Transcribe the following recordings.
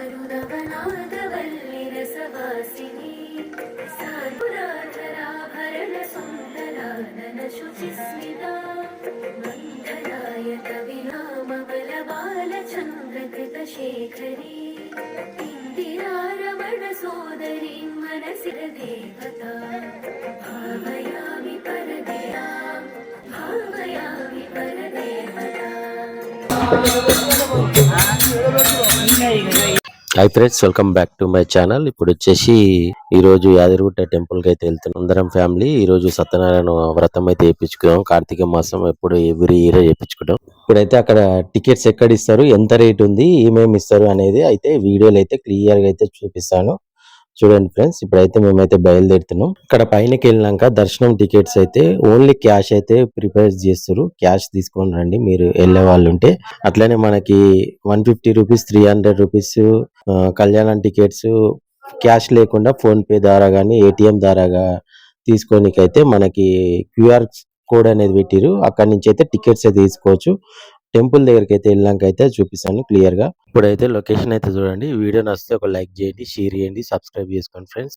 करुणवनादवल्लिरसवासिनी साधुराधराभरणसुन्दराननशुचिस्मिता मन्दरायत विनामबलबालचन्द्रकृतशेखरी इन्दिरारमणसोदरीं मनसि देवता भावयामि परदेयां भावयामि परदेवता hi friends welcome back to my channel ఇప్పుడు వచ్చేసి ఈ రోజు యాదగిరిగుట్ట టెంపుల్కి అయితే వెళ్తున్నాం. అందరం ఫ్యామిలీ ఈ రోజు సత్యనారాయణ వ్రతం అయితే వేయించుకున్నాం కార్తీక మాసం ఎప్పుడు ఎవ్రీ ఇయర్ వేయించుకుంటాం ఇప్పుడైతే అక్కడ టికెట్స్ ఎక్కడ ఇస్తారు ఎంత రేట్ ఉంది ఏమేమి ఇస్తారు అనేది అయితే వీడియోలు అయితే క్లియర్గా అయితే చూపిస్తాను. చూడండి ఫ్రెండ్స్ ఇప్పుడైతే మేమైతే బయలుదేరుతున్నాం. ఇక్కడ పైనకి వెళ్ళినాక దర్శనం టికెట్స్ అయితే ఓన్లీ క్యాష్ అయితే ప్రిపేర్ చేస్తారు క్యాష్ తీసుకొని రండి మీరు వెళ్ళే వాళ్ళు ఉంటే. అట్లనే మనకి one fifty rupees three hundred rupees కళ్యాణం టికెట్స్ క్యాష్ లేకుండా ఫోన్పే ద్వారా కానీ ఏటీఎం ద్వారా తీసుకోనికైతే మనకి క్యూఆర్ కోడ్ అనేది పెట్టిరు అక్కడి నుంచి అయితే టికెట్స్ అయితే తీసుకోవచ్చు. టెంపుల్ దగ్గరికి అయితే వెళ్ళాక అయితే చూపిస్తాను క్లియర్గా ఇప్పుడైతే లొకేషన్ అయితే చూడండి. వీడియో నచ్చితే ఒక లైక్ చేయండి షేర్ చేయండి సబ్స్క్రైబ్ చేసుకోండి ఫ్రెండ్స్.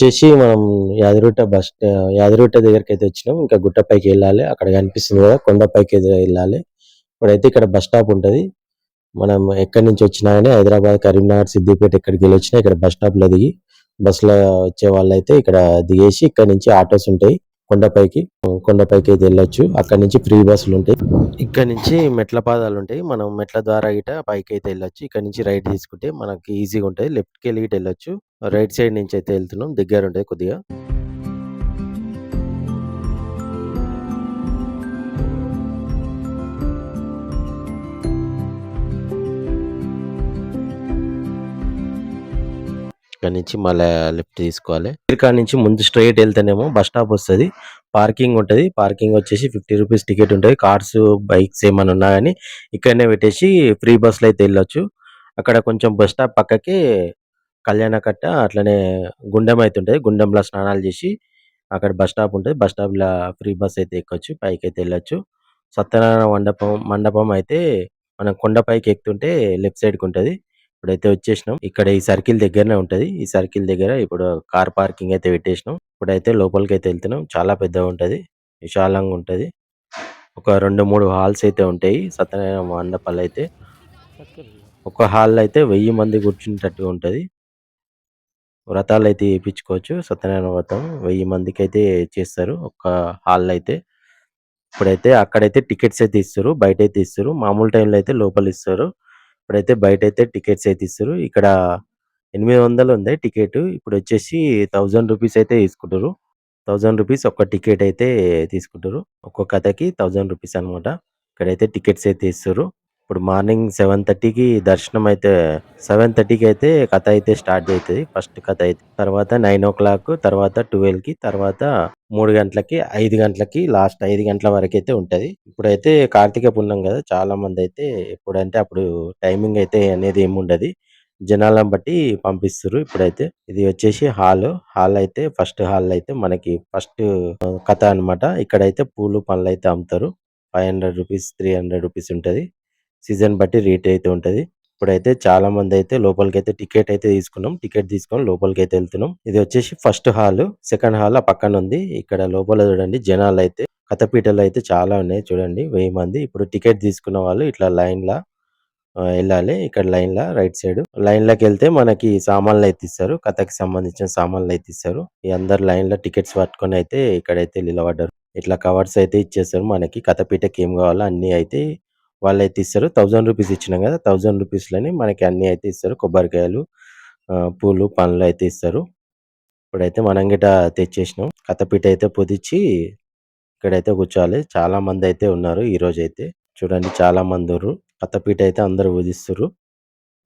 వచ్చేసి మనం యాదిరుట బస్ యాదిరుట దగ్గరికి అయితే వచ్చినాం. ఇంకా గుట్టపైకి వెళ్ళాలి. అక్కడ కనిపిస్తుంది కదా కొండపైకి వెళ్ళాలి. ఇప్పుడైతే ఇక్కడ బస్ స్టాప్ ఉంటది. మనం ఎక్కడి నుంచి వచ్చినా కానీ హైదరాబాద్ కరీంనగర్ సిద్దిపేట ఎక్కడికి వెళ్ళి వచ్చినా ఇక్కడ బస్ స్టాప్లో దిగి బస్సులో లో వచ్చే వాళ్ళైతే ఇక్కడ దిగేసి ఇక్కడ నుంచి ఆటోస్ ఉంటాయి. కొండపైకి కొండపైకి అయితే వెళ్ళొచ్చు. అక్కడ నుంచి ఫ్రీ బస్సులు ఉంటాయి. ఇక్కడ నుంచి మెట్ల పాదాలు ఉంటాయి. మనం మెట్ల ద్వారా ఇట పైకి అయితే వెళ్ళొచ్చు. ఇక్కడ నుంచి రైట్ తీసుకుంటే మనకి ఈజీగా ఉంటుంది. లెఫ్ట్కి వెళ్ళి ఇటు వెళ్ళొచ్చు. రైట్ సైడ్ నుంచి అయితే వెళ్తున్నాం. దగ్గర ఉంటాయి కొద్దిగా. ఇక్కడ నుంచి మళ్ళీ లెఫ్ట్ తీసుకోవాలి. ఇక్కడ నుంచి ముందు స్ట్రైట్ వెళ్తేనేమో బస్ స్టాప్ వస్తుంది. పార్కింగ్ ఉంటుంది. పార్కింగ్ వచ్చేసి ఫిఫ్టీ రూపీస్ టికెట్ ఉంటుంది కార్స్ బైక్స్ ఏమైనా ఉన్నా కానీ ఇక్కడనే పెట్టేసి ఫ్రీ బస్సులో అయితే వెళ్ళొచ్చు. అక్కడ కొంచెం బస్ స్టాప్ పక్కకి కళ్యాణ కట్ట అట్లనే గుండం అయితే ఉంటది. గుండంలో స్నానాలు చేసి అక్కడ బస్ స్టాప్ ఉంటది. బస్ స్టాప్లో ఫ్రీ బస్ అయితే ఎక్కొచ్చు పైకి అయితే వెళ్ళొచ్చు. సత్యనారాయణ మండపం మండపం అయితే మనం కొండపైకి ఎక్కుతుంటే లెఫ్ట్ సైడ్కి ఇప్పుడైతే వచ్చేసినాం. ఇక్కడ ఈ సర్కిల్ దగ్గరనే ఉంటుంది. ఈ సర్కిల్ దగ్గర ఇప్పుడు కార్ పార్కింగ్ అయితే పెట్టేసినాం. ఇప్పుడైతే లోపలికి అయితే వెళ్తున్నాం. చాలా పెద్దగా ఉంటది. విశాలంగా ఉంటది. ఒక రెండు మూడు హాల్స్ అయితే ఉంటాయి సత్యనారాయణ మండపాలు అయితే. ఒక హాల్ అయితే వెయ్యి మంది కూర్చునేటట్టుగా ఉంటది. వ్రతాలు అయితే వేయించుకోవచ్చు సత్యనారాయణ వ్రతం వెయ్యి మందికి అయితే చేస్తారు. ఒక హాల్ అయితే ఇప్పుడైతే అక్కడైతే టికెట్స్ అయితే ఇస్తారు బయట అయితే ఇస్తారు మామూలు టైంలో అయితే లోపల ఇస్తారు. ఇప్పుడైతే బయట అయితే టికెట్స్ అయితే ఇస్తారు. ఇక్కడ ఎనిమిది వందలు ఉంది టికెట్. ఇప్పుడు వచ్చేసి థౌజండ్ రూపీస్ అయితే తీసుకుంటారు. థౌజండ్ రూపీస్ ఒక టికెట్ అయితే తీసుకుంటారు. ఒక్కొక్క కథకి థౌజండ్ రూపీస్ అన్నమాట. ఇక్కడైతే టికెట్స్ అయితే ఇస్తారు. ఇప్పుడు మార్నింగ్ సెవెన్ థర్టీకి దర్శనం అయితే సెవెన్ థర్టీకి అయితే కథ అయితే స్టార్ట్ అవుతుంది. ఫస్ట్ కథ అయితే తర్వాత నైన్ ఓ క్లాక్ తర్వాత ట్వెల్వ్కి తర్వాత మూడు గంటలకి ఐదు గంటలకి లాస్ట్ ఐదు గంటల వరకు అయితే ఉంటుంది. ఇప్పుడైతే కార్తీక పుణ్యం కదా చాలా మంది అయితే ఎప్పుడంటే అప్పుడు టైమింగ్ అయితే అనేది ఏముండదు జనాలను బట్టి పంపిస్తారు ఇప్పుడైతే. ఇది వచ్చేసి హాల్. హాల్ అయితే ఫస్ట్ హాల్ అయితే మనకి ఫస్ట్ కథ అన్నమాట. ఇక్కడైతే పూలు పనులు అయితే అమ్ముతారు. Five hundred rupees three hundred rupees ఉంటుంది. సీజన్ బట్టి రేట్ అయితే ఉంటది. ఇప్పుడైతే చాలా మంది అయితే లోపలికి అయితే టికెట్ అయితే తీసుకున్నాం. టికెట్ తీసుకొని లోపలికి అయితే వెళ్తున్నాం. ఇది వచ్చేసి ఫస్ట్ హాల్ సెకండ్ హాల్ ఆ పక్కన ఉంది. ఇక్కడ లోపల చూడండి జనాలు అయితే కథపీటలు అయితే చాలా ఉన్నాయి చూడండి. వెయ్యి మంది. ఇప్పుడు టికెట్ తీసుకున్న వాళ్ళు ఇట్లా లైన్ లా వెళ్ళాలి. ఇక్కడ లైన్ లా రైట్ సైడ్. లైన్లోకి వెళ్తే మనకి సామాన్లు అయితే ఇస్తారు. కథకి సంబంధించిన సామాన్లు అయితే ఇస్తారు. ఈ అందరు లైన్లో టికెట్స్ పట్టుకొని అయితే ఇక్కడైతే నిలబడ్డారు. ఇట్లా కవర్స్ అయితే ఇచ్చేస్తారు మనకి. కథపీటకి ఏం కావాలో అన్ని అయితే వాళ్ళు అయితే ఇస్తారు. థౌజండ్ రూపీస్ ఇచ్చినాం కదా థౌజండ్ రూపీస్లోనే మనకి అన్ని అయితే ఇస్తారు. కొబ్బరికాయలు పూలు పండ్లు అయితే ఇస్తారు. ఇప్పుడైతే మనం గిట తెచ్చేసినాం. కథపీట అయితే పొదిచ్చి ఇక్కడైతే కూర్చోవాలి. చాలా మంది అయితే ఉన్నారు ఈ రోజు అయితే. చూడండి చాలా మంది ఉన్నారు కథపీట అయితే అందరూ ఊదిస్తారు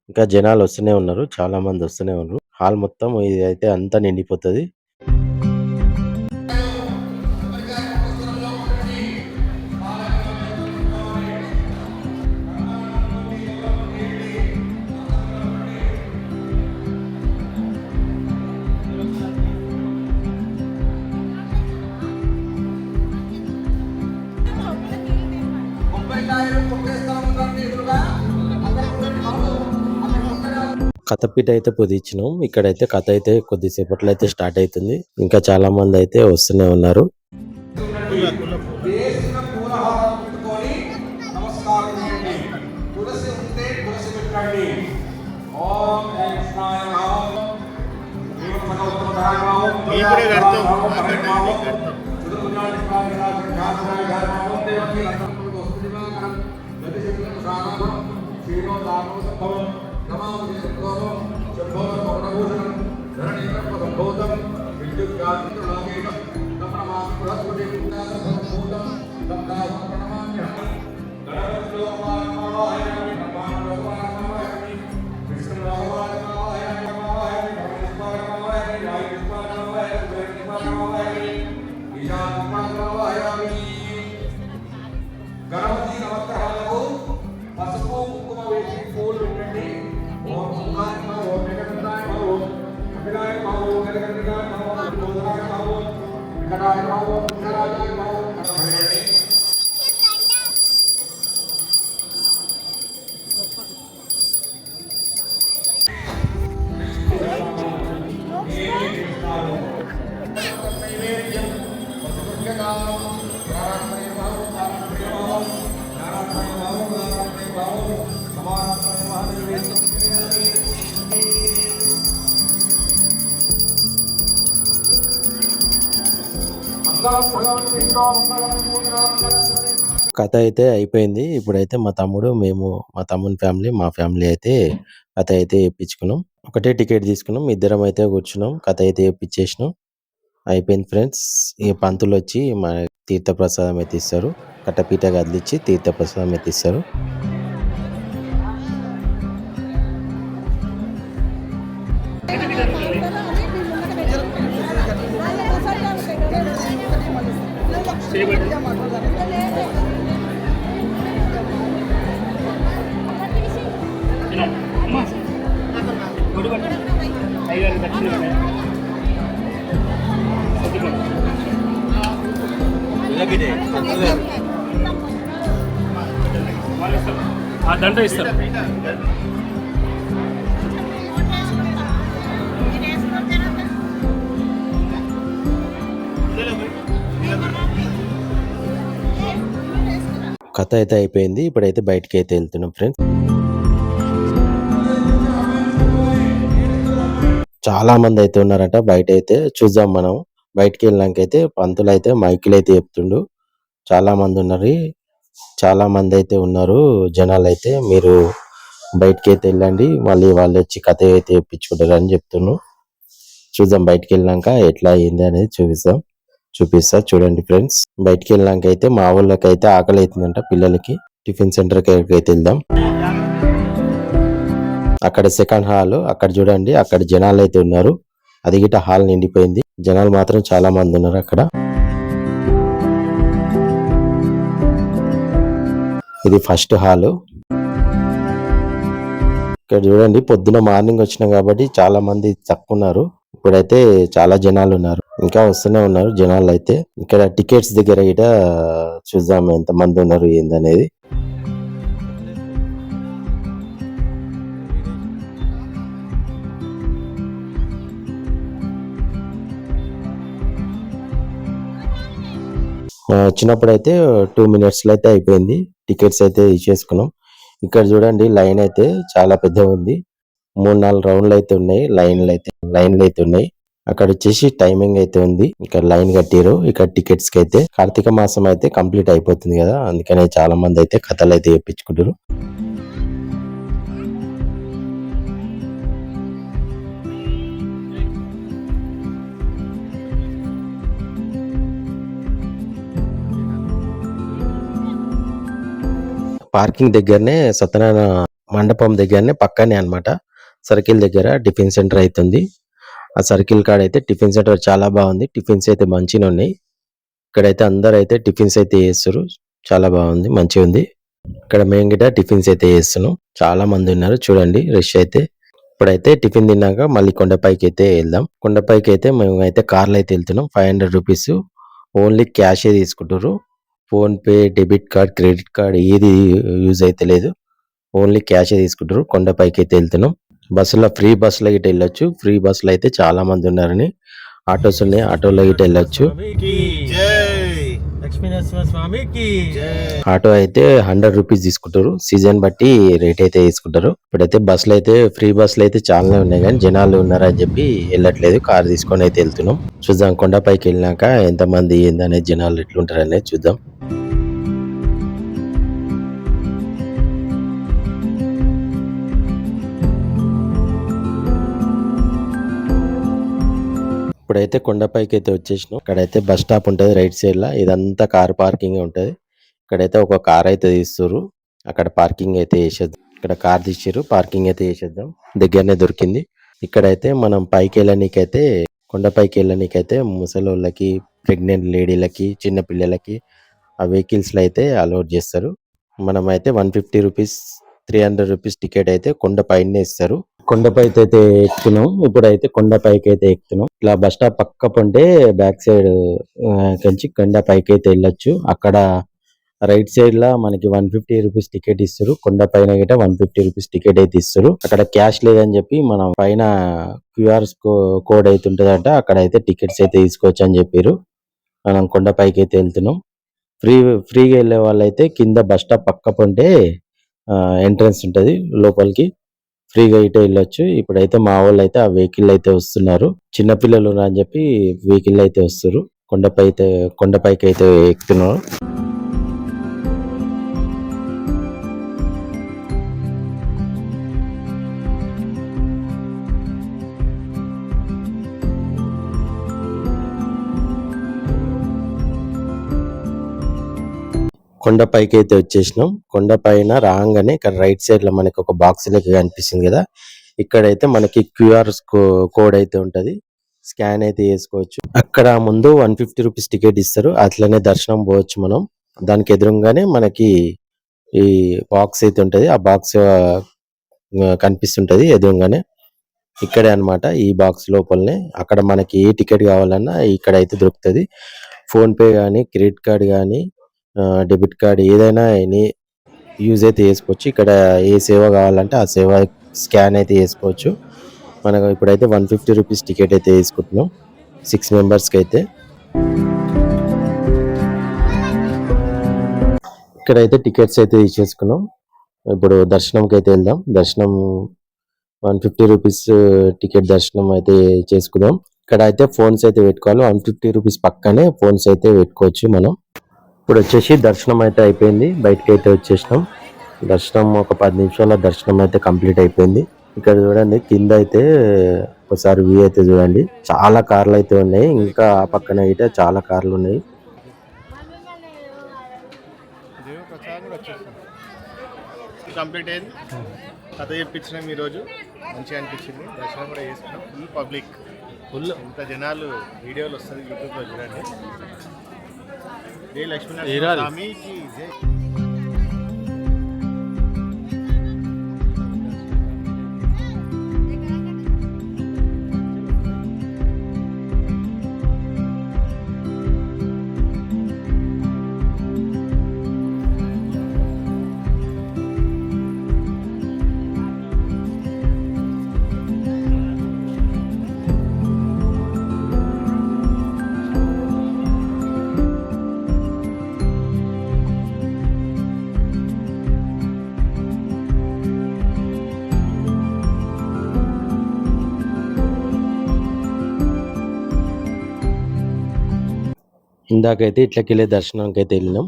ఇంకా జనాలు వస్తూనే ఉన్నారు. చాలా మంది వస్తూనే ఉన్నారు. హాల్ మొత్తం ఇది అయితే అంతా నిండిపోతుంది. కథపీట అయితే పొదిచ్చినాం ఇక్కడైతే కథ అయితే కొద్దిసేపట్లో అయితే స్టార్ట్ అవుతుంది ఇంకా చాలా మంది అయితే వస్తూనే ఉన్నారు. వేసిన పూలహారం పెట్టుకొని నమస్కారం చేయండి తులసి ఉంటే తులసి పెట్టండి ఓం కృష్ణాయ నమ నమామి భగవద్గీతాయ కథ అయితే అయిపోయింది. ఇప్పుడైతే మా తమ్ముడు మేము మా తమ్ముని ఫ్యామిలీ మా ఫ్యామిలీ అయితే కథ అయితే వేయించుకున్నాం ఒకటే టికెట్ తీసుకున్నాం. ఇద్దరం అయితే కూర్చున్నాం. కథ అయితే వేయించేసినాం అయిపోయింది ఫ్రెండ్స్. ఈ పంతులు వచ్చి మా తీర్థప్రసాదం అయితే ఇస్తారు. కట్టపీట కదిలిచ్చి తీర్థప్రసాదం అయితే ఇస్తారు. దండ ఇస్తారు. కథ అయితే అయిపోయింది. ఇప్పుడైతే బయటకి అయితే వెళ్తున్నాం ఫ్రెండ్స్. చాలా మంది అయితే ఉన్నారట బయట అయితే చూద్దాం మనం. బయటికి వెళ్ళినాకైతే పంతులు అయితే మైకులు అయితే చెప్తుండు. చాలా మంది ఉన్నారు. చాలా మంది అయితే ఉన్నారు. జనాలు అయితే మీరు బయటికి అయితే వెళ్ళండి. మళ్ళీ వాళ్ళు వచ్చి కథ అయితే చెప్పించుకుంటారు అని చెప్తున్నాను చూద్దాం బయటకు వెళ్ళాక ఎట్లా అయింది అనేది చూపిస్తాం. చూపిస్తా చూడండి ఫ్రెండ్స్. బయటకు వెళ్ళాక అయితే మా ఊళ్ళకి అయితే ఆకలి అవుతుందంట పిల్లలకి. టిఫిన్ సెంటర్కి అయితే వెళ్దాం. అక్కడ సెకండ్ హాల్ అక్కడ చూడండి అక్కడ జనాలు అయితే ఉన్నారు. అది గిట హాల్ నిండిపోయింది. జనాలు మాత్రం చాలా మంది ఉన్నారు అక్కడ. ఇది ఫస్ట్ హాల్. ఇక్కడ చూడండి పొద్దున మార్నింగ్ వచ్చినాం కాబట్టి చాలా మంది తక్కువ ఉన్నారు ఇప్పుడైతే చాలా జనాలు ఉన్నారు. ఇంకా వస్తూనే ఉన్నారు జనాలు అయితే. ఇక్కడ టికెట్స్ దగ్గర ఇట చూద్దాం ఎంత మంది ఉన్నారు ఏందనేది. ఆ, వచ్చినప్పుడు అయితే టూ మినిట్స్లో అయితే అయిపోయింది. టికెట్స్ అయితే ఇచ్చేసుకున్నాం ఇక్కడ చూడండి లైన్ అయితే చాలా పెద్ద ఉంది. మూడు నాలుగు రౌండ్లు అయితే ఉన్నాయి. లైన్లు అయితే లైన్లు అయితే ఉన్నాయి. అక్కడ వచ్చేసి టైమింగ్ అయితే ఉంది. ఇక్కడ లైన్ కట్టిరు ఇక్కడ టికెట్స్కి అయితే కార్తీక మాసం అయితే కంప్లీట్ అయిపోతుంది కదా. అందుకనే చాలా మంది అయితే కథలు అయితే చెప్పించుకుంటారు పార్కింగ్ దగ్గరనే సత్యనారాయణ మండపం దగ్గరనే పక్కనే అన్నమాట. సర్కిల్ దగ్గర టిఫిన్ సెంటర్ అవుతుంది ఆ సర్కిల్ కాడ అయితే టిఫిన్ సెంటర్ చాలా బాగుంది. టిఫిన్స్ అయితే మంచిగా ఉన్నాయి. ఇక్కడైతే అందరూ అయితే టిఫిన్స్ అయితే చేస్తారు చాలా బాగుంది. మంచిగా ఉంది. ఇక్కడ మేము గిట టిఫిన్స్ అయితే చేస్తున్నాం. చాలా మంది ఉన్నారు. చూడండి రష్ అయితే. ఇప్పుడైతే టిఫిన్ తిన్నాక మళ్ళీ కొండపైకి అయితే వెళ్దాం. కొండపైకి అయితే మేము అయితే కార్లో అయితే వెళ్తున్నాం. Five hundred rupees. ఓన్లీ క్యాషే తీసుకుంటారు PhonePe debit card credit card ఏది యూజ్ అయితే లేదు. ఓన్లీ క్యాషే తీసుకుంటారు. కొండపైకి అయితే వెళ్తున్నాం. బస్సులో ఫ్రీ బస్సులో గిట్ట వెళ్ళొచ్చు. ఫ్రీ బస్సులో అయితే చాలా మంది ఉన్నారని. ఆటోస్ ఉన్నాయి. ఆటోలో గిట్ట వెళ్ళొచ్చు. లక్ష్మీనరసింహ స్వామికి. ఆటో అయితే హండ్రెడ్ రూపీస్ తీసుకుంటారు. సీజన్ బట్టి రేట్ అయితే తీసుకుంటారు ఇప్పుడైతే బస్సులు అయితే ఫ్రీ బస్సులు అయితే చాలానే ఉన్నాయి కానీ జనాలు ఉన్నారని చెప్పి వెళ్ళట్లేదు. కార్ తీసుకొని అయితే వెళ్తున్నాం. చూద్దాం కొండపైకి వెళ్ళినాక ఎంత మంది ఏందనేది జనాలు ఎట్లుంటారు అనేది చూద్దాం. ఇప్పుడైతే కొండపైకి అయితే వచ్చేసినాం. ఇక్కడైతే బస్ స్టాప్ ఉంటుంది రైట్ సైడ్లో. ఇదంతా కార్ పార్కింగ్ ఉంటది. ఇక్కడైతే ఒక కార్ అయితే తీస్తారు అక్కడ పార్కింగ్ అయితే వేసేద్దాం ఇక్కడ కార్ తీసిర్రు. పార్కింగ్ అయితే వేసేద్దాం దగ్గరనే దొరికింది. ఇక్కడైతే మనం పైకి వెళ్ళనీకైతే కొండపైకి వెళ్ళనీకైతే ముసలోళ్ళకి ప్రెగ్నెంట్ లేడీలకి చిన్న పిల్లలకి ఆ వెహికల్స్లో అయితే అలౌట్ చేస్తారు. మనం అయితే one fifty rupees three hundred rupees ticket అయితే కొండ పైన ఇస్తారు. కొండపై అయితే ఎక్కుతున్నాం. ఇప్పుడైతే కొండపైకి అయితే ఎక్కుతున్నాం. ఇట్లా బస్ స్టాప్ పక్క పొంటే బ్యాక్ సైడ్ కంచి కొండ పైకి అయితే వెళ్ళొచ్చు. అక్కడ రైట్ సైడ్ లా మనకి వన్ ఫిఫ్టీ రూపీస్ టికెట్ ఇస్తారు. కొండ పైన గిట వన్ ఫిఫ్టీ రూపీస్ టికెట్ అయితే ఇస్తారు. అక్కడ క్యాష్ లేదని చెప్పి మనం పైన క్యూఆర్ కోడ్ అయితే ఉంటుందంట. అక్కడ అయితే టికెట్స్ అయితే తీసుకోవచ్చు అని చెప్పారు. మనం కొండ పైకి అయితే వెళ్తున్నాం. ఫ్రీ ఫ్రీగా వెళ్ళే వాళ్ళైతే కింద బస్ స్టాప్ పక్క పొంటే ఎంట్రన్స్ ఉంటుంది లోపలికి. ఫ్రీగా ఇటే వెళ్ళొచ్చు. ఇప్పుడైతే మా వాళ్ళు అయితే ఆ వెహికల్ అయితే వస్తున్నారు. చిన్న పిల్లలు అని చెప్పి వెహికల్ అయితే వస్తారు కొండపై అయితే కొండపైకి అయితే ఎక్కుతున్నారు. కొండపైకి అయితే వచ్చేసినాం. కొండపైన రాగానే ఇక్కడ రైట్ సైడ్లో మనకి ఒక బాక్స్ లెక్క కనిపిస్తుంది కదా. ఇక్కడైతే మనకి క్యూఆర్ కోడ్ అయితే ఉంటది. స్కాన్ అయితే చేసుకోవచ్చు. అక్కడ ముందు వన్ ఫిఫ్టీ రూపీస్ టికెట్ ఇస్తారు. అట్లనే దర్శనం పోవచ్చు మనం. దానికి ఎదురుగానే మనకి ఈ బాక్స్ అయితే ఉంటది. ఆ బాక్స్ కనిపిస్తుంటది ఎదురుగానే. ఇక్కడే అన్నమాట ఈ బాక్స్ లోపలనే. అక్కడ మనకి ఏ టికెట్ కావాలన్నా ఇక్కడ అయితే దొరుకుతుంది ఫోన్పే కానీ క్రెడిట్ కార్డ్ కానీ డెబిట్ కార్డ్ ఏదైనా ఎనీ యూజ్ అయితే చేసుకోవచ్చు. ఇక్కడ ఏ సేవ కావాలంటే ఆ సేవ స్కాన్ అయితే చేసుకోవచ్చు. మనకు ఇప్పుడైతే వన్ ఫిఫ్టీ రూపీస్ టికెట్ అయితే వేసుకుంటున్నాం సిక్స్ మెంబర్స్కి అయితే. ఇక్కడైతే టికెట్స్ అయితే ఇచ్చేసుకున్నాం. ఇప్పుడు దర్శనంకి అయితే వెళ్దాం. దర్శనం వన్ ఫిఫ్టీ రూపీస్ టికెట్ దర్శనం అయితే చేసుకుందాం ఇక్కడ అయితే ఫోన్స్ అయితే పెట్టుకోవాలి. వన్ ఫిఫ్టీ రూపీస్ పక్కనే ఫోన్స్ అయితే పెట్టుకోవచ్చు మనం. ఇప్పుడు వచ్చేసి దర్శనం అయితే అయిపోయింది. బయటకి అయితే వచ్చేసినాం. దర్శనం ఒక పది నిమిషాల దర్శనం అయితే కంప్లీట్ అయిపోయింది. ఇక్కడ చూడండి కింద అయితే ఒకసారి వ్యూ అయితే చూడండి. చాలా కార్లు అయితే ఉన్నాయి. ఇంకా ఆ పక్కన అయితే చాలా కార్లు ఉన్నాయి కంప్లీట్ అయింది. కథ చెప్పించినాం ఈరోజు. మంచిగా అనిపించింది. దర్శనం కూడా చేసుకున్నాం. ఫుల్ పబ్లిక్ ఫుల్ ఇంత జనాలు వీడియోలు వస్తుంది యూట్యూబ్లో చూడండి. జై లక్ష్మీనరసింహ స్వామికి జై ఇందాకైతే ఇట్లకెళ్ళే దర్శనానికి అయితే వెళ్ళినాం.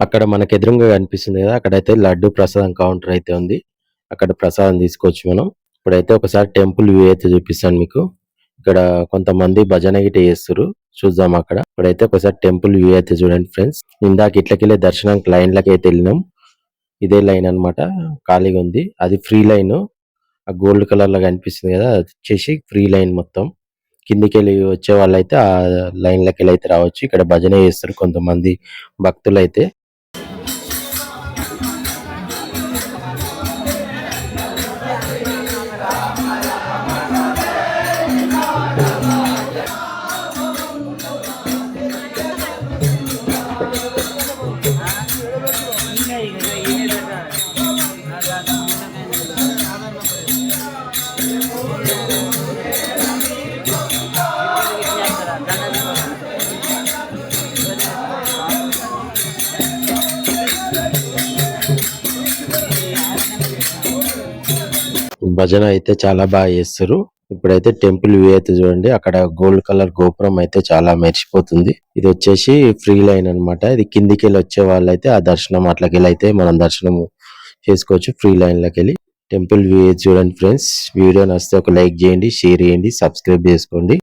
అక్కడ మనకు ఎదురుగా కనిపిస్తుంది కదా అక్కడైతే లడ్డు ప్రసాదం కౌంటర్ అయితే ఉంది. అక్కడ ప్రసాదం తీసుకోవచ్చు మనం ఇప్పుడైతే ఒకసారి టెంపుల్ వ్యూ అయితే చూపిస్తాను మీకు. ఇక్కడ కొంతమంది భజన గిట చేస్తారు చూద్దాం అక్కడ. ఇప్పుడైతే ఒకసారి టెంపుల్ వ్యూ అయితే చూడండి ఫ్రెండ్స్. ఇందాక ఇట్లకెళ్ళే దర్శనం లైన్ అయితే వెళ్ళినాం. ఇదే లైన్ అన్నమాట. ఖాళీగా ఉంది. అది ఫ్రీ లైన్. ఆ గోల్డ్ కలర్లో కనిపిస్తుంది కదా అది వచ్చేసి ఫ్రీ లైన్ మొత్తం. కిందికి వెళ్ళి వచ్చే వాళ్ళైతే ఆ లైన్ లకి వెళ్ళి అయితే రావచ్చు. ఇక్కడ భజన చేస్తారు కొంతమంది భక్తులు అయితే భజన అయితే చాలా బాగా చేస్తారు. ఇప్పుడైతే టెంపుల్ వ్యూ అయితే చూడండి. అక్కడ గోల్డ్ కలర్ గోపురం అయితే చాలా మెరిసిపోతుంది. ఇది వచ్చేసి ఫ్రీ లైన్ అన్నమాట. ఇది కిందికి వెళ్ళి వచ్చే వాళ్ళైతే ఆ దర్శనం అట్లకెళ్ళి అయితే మనం దర్శనం చేసుకోవచ్చు ఫ్రీ లైన్లోకి వెళ్ళి. టెంపుల్ వ్యూ చూడండి ఫ్రెండ్స్. వీడియో నచ్చితే ఒక లైక్ చేయండి షేర్ చేయండి సబ్స్క్రైబ్ చేసుకోండి.